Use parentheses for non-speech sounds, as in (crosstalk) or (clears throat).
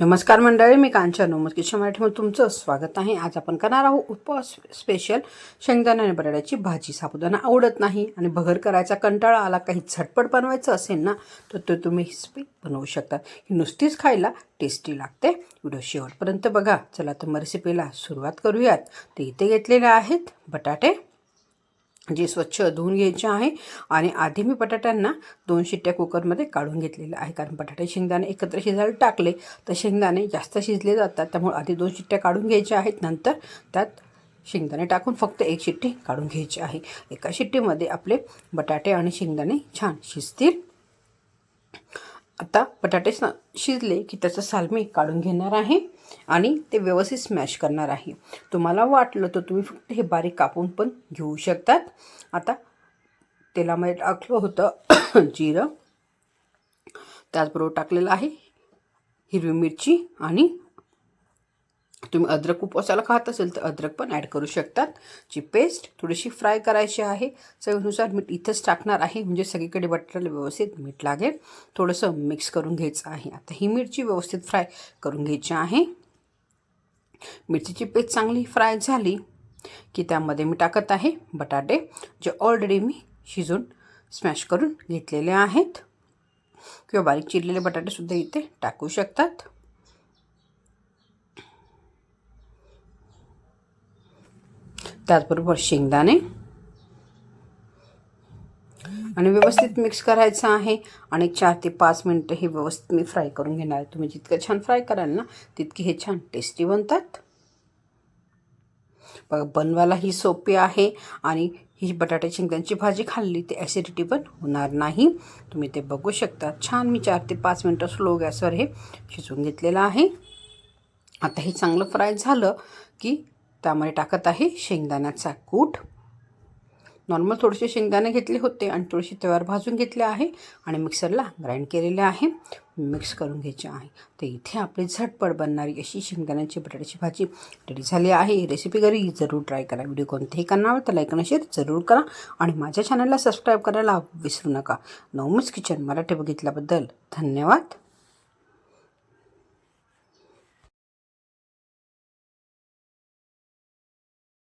नमस्कार मंडळी मी कांचन. नमस्कार. मराठीमध्ये तुमचं स्वागत आहे. आज आपण करणार आहोत उपवास स्पेशल शेंगदाणा आणि बटाट्याची भाजी. साबुदाणा आवडत नाही आणि भगर करायचा कंटाळा आला काही झटपट बनवायचं असेल ना तर ते तुम्ही हिस्पी बनवू शकता. ही नुसतीच खायला टेस्टी लागते. व्हिडिओ शेवटपर्यंत बघा. चला तर मग रेसिपीला सुरुवात करूयात. ते इथे घेतलेले आहेत बटाटे. जे स्वच्छ धुवून घ्यायचे आहे आणि आधी मी बटाट्यांना दोन शिट्ट्या कुकरमध्ये काढून घेतलेलं आहे. कारण बटाटे शेंगदाणे एकत्र शिजायला टाकले तर शेंगदाणे जास्त शिजले जातात. त्यामुळे आधी दोन शिट्ट्या काढून घ्यायच्या आहेत. नंतर त्यात शेंगदाणे टाकून फक्त एक शिट्टी काढून घ्यायची आहे. एका शिट्टीमध्ये आपले बटाटे आणि शेंगदाणे छान शिजतील. आता बटाटे शिजले की त्याचं साल मी काढून घेणार आहे आणि ते व्यवस्थित स्मॅश करणार आहे. तुम्हाला वाटलं तर तुम्ही फक्त हे बारीक कापून पण घेऊ शकतात. आता तेलामध्ये टाकलं होतं (clears throat) जिरं. त्याचबरोबर टाकलेलं आहे हिरवी मिरची आणि तुम्ही अद्रक उपवासाला खात असेल तर अद्रक पण ॲड करू शकतात. ची पेस्ट थोडीशी फ्राय करायची आहे चवीनुसार मीठ इथंच टाकणार आहे. म्हणजे सगळीकडे बटाट्याला व्यवस्थित मीठ लागेल. थोडंसं मिक्स करून घ्यायचं आहे. आता ही मिरची व्यवस्थित फ्राय करून घ्यायची आहे. मिरचीची पेस्ट चांगली फ्राय झाली की त्यामध्ये मी टाकत आहे बटाटे जे ऑलरेडी मी शिजून स्मॅश करून घेतलेले आहेत. किंवा बारीक चिरलेले बटाटेसुद्धा इथे टाकू शकतात. त्याचबरोबर शेंगदाणे. आणि व्यवस्थित मिक्स करायचं आहे. आणि चार ते पाच मिनटं हे व्यवस्थित मी फ्राय करून घेणार आहे. तुम्ही जितकं छान फ्राय कराल ना तितकी हे छान टेस्टी बनतात. बघा बनवायला ही सोपी आहे. आणि ही बटाटे शेंगदाण्याची भाजी खाल्ली ते ॲसिडिटी पण होणार नाही. तुम्ही ते बघू शकता. छान मी चार ते पाच मिनटं स्लो गॅसवर हे शिजवून घेतलेलं आहे. आता हे चांगलं फ्राय झालं की त्यामध्ये टाकत आहे शेंगदाण्याचा कूट. नॉर्मल थोडेसे शेंगदाणे घेतले होते आणि थोडेसे तव्यावर भाजून घेतले आहे आणि मिक्सरला ग्राइंड केलेले आहे. मिक्स करून घ्यायचे आहे. तर इथे आपली झटपट बनणारी अशी शेंगदाण्याची बटाट्याची भाजी रेडी झाली आहे. ही रेसिपी घरी जरूर ट्राय करा. व्हिडिओ कोणतेही करणार तर लाईक आणि शेअर जरूर करा आणि माझ्या चॅनलला सबस्क्राईब करायला विसरू नका. नवमच किचन मराठी बघितल्याबद्दल धन्यवाद.